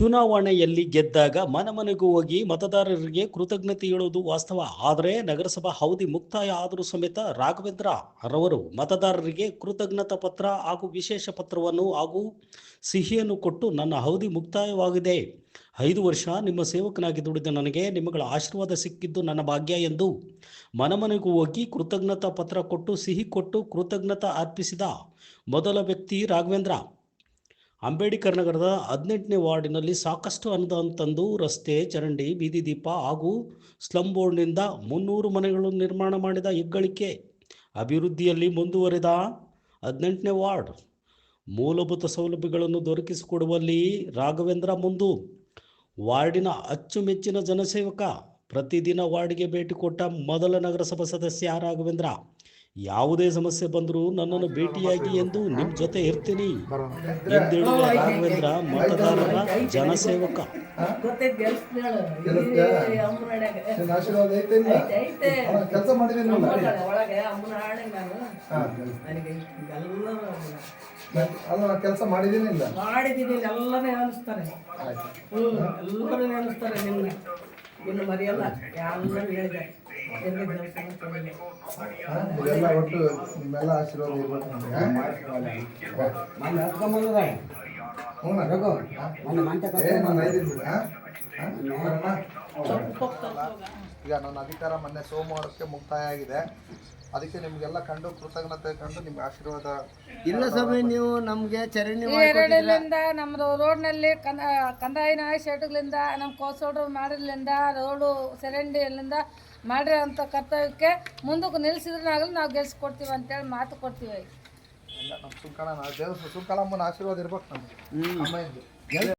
ಚುನಾವಣೆಯಲ್ಲಿ ಗೆದ್ದಾಗ ಮನಮನೆಗೂ ಹೋಗಿ ಮತದಾರರಿಗೆ ಕೃತಜ್ಞತೆ ಹೇಳುವುದು ವಾಸ್ತವ. ಆದರೆ ನಗರಸಭಾ ಅವಧಿ ಮುಕ್ತಾಯ ಆದರೂ ಸಮೇತ ರಾಘವೇಂದ್ರ ರವರು ಮತದಾರರಿಗೆ ಕೃತಜ್ಞತಾ ಪತ್ರ ಹಾಗೂ ವಿಶೇಷ ಪತ್ರವನ್ನು ಹಾಗೂ ಸಿಹಿಯನ್ನು ಕೊಟ್ಟು ನನ್ನ ಅವಧಿ ಮುಕ್ತಾಯವಾಗಿದೆ. ಐದು ವರ್ಷ ನಿಮ್ಮ ಸೇವಕನಾಗಿ ದುಡಿದ ನನಗೆ ನಿಮ್ಮಗಳ ಆಶೀರ್ವಾದ ಸಿಕ್ಕಿದ್ದು ನನ್ನ ಭಾಗ್ಯ ಎಂದು ಮನಮನೆಗೂ ಹೋಗಿ ಕೃತಜ್ಞತಾ ಪತ್ರ ಕೊಟ್ಟು, ಸಿಹಿ ಕೊಟ್ಟು ಕೃತಜ್ಞತಾ ಅರ್ಪಿಸಿದ ಮೊದಲ ವ್ಯಕ್ತಿ ರಾಘವೇಂದ್ರ. ಅಂಬೇಡ್ಕರ್ ನಗರದ ಹದಿನೆಂಟನೇ ವಾರ್ಡಿನಲ್ಲಿ ಸಾಕಷ್ಟು ಅನುದಾನ ತಂದು ರಸ್ತೆ, ಚರಂಡಿ, ಬೀದಿ ದೀಪ ಹಾಗೂ ಸ್ಲಮ್ ಬೋರ್ಡ್ನಿಂದ ಮುನ್ನೂರು ಮನೆಗಳು ನಿರ್ಮಾಣ ಮಾಡಿದ ಹೆಗ್ಗಳಿಕೆ. ಅಭಿವೃದ್ಧಿಯಲ್ಲಿ ಮುಂದುವರೆದ ಹದಿನೆಂಟನೇ ವಾರ್ಡ್. ಮೂಲಭೂತ ಸೌಲಭ್ಯಗಳನ್ನು ದೊರಕಿಸಿಕೊಡುವಲ್ಲಿ ರಾಘವೇಂದ್ರ ಮುಂದು. ವಾರ್ಡಿನ ಅಚ್ಚುಮೆಚ್ಚಿನ ಜನಸೇವಕ ಪ್ರತಿದಿನ ವಾರ್ಡ್ಗೆ ಭೇಟಿ ಕೊಟ್ಟ ಮೊದಲ ನಗರಸಭಾ ಸದಸ್ಯ ರಾಘವೇಂದ್ರ. ಯಾವುದೇ ಸಮಸ್ಯೆ ಬಂದರೂ ನನ್ನನ್ನು ಭೇಟಿಯಾಗಿ ಎಂದು ನಿಮ್ಮ ಜೊತೆ ಇರ್ತೀನಿ. ಎಂದೇಳುವ ರಾಘವೇಂದ್ರ ಮತದಾರರ ಜನಸೇವಕ. ಕೆಲಸ ಮಾಡಿದೀನಿ ಇಲ್ಲ? ಮಾಡಿದೀನಿ ಎಲ್ಲರೂ ನೆನೆಸ್ತಾರೆ ಹ್ಮ್ ಎಲ್ಲರೂ ನೆನೆಸ್ತಾರೆ ನಿನ್ನ ಇನ್ನು ಮರೆಯಲ್ಲ ಎಲ್ಲರೂ ಒಟ್ಟು ನಿಮ್ಮೆಲ್ಲ ಆಶೀರ್ವಾದ ಇರ್ಬೇಕು ನಮ್ಗೆ ಹಾ? ಹ್ಞೂ ನಾ ರಘು ಏ ನಾನು ಐದಿದ್ದೀನಿ ಹಾ? ಹಾ? ಬರೋಣ? ಈಗ ನನ್ನ ಅಧಿಕಾರ ಮೊನ್ನೆ ಸೋಮವಾರಕ್ಕೆ ಮುಕ್ತಾಯ ಆಗಿದೆ ಅದಕ್ಕೆ ನಿಮಗೆಲ್ಲ ಕಂಡು ಕೃತಜ್ಞತೆ ಕಂಡು ನಿಮ್ಗೆ ಆಶೀರ್ವಾದ ಇಲ್ಲ ಸ್ವಾಮಿ ನೀವು ನಮಗೆ ಚರಣಿ ಎರಡರಿಂದ ನಮ್ಮದು ರೋಡ್ನಲ್ಲಿ ಕಂದ ಕಂದಾಯಿನ ಶೆಡ್ಗಳಿಂದ ನಮ್ಮ ಕೋಸೋಡ್ರು ಮಾಡಿರ್ಲಿಂದ ರೋಡು ಚರಂಡಿಯಲ್ಲಿಂದ ಮಾಡಿರೋಂಥ ಕರ್ತವ್ಯಕ್ಕೆ ಮುಂದಕ್ಕೆ ನಿಲ್ಲಿಸಿದ್ರಾಗಲಿ ನಾವು ಗೆಲ್ಸ್ಕೊಡ್ತೀವಿ ಅಂತೇಳಿ ಮಾತು ಕೊಡ್ತೀವಿ ನಮ್ಮ ಸುಂಕಣ ದೇವ್ರ ಸುಂಕಳಮ್ಮನ ಆಶೀರ್ವಾದ ಇರ್ಬೇಕು ನಮ್ಗೆ ಅಮ್ಮ ಇದ್ದು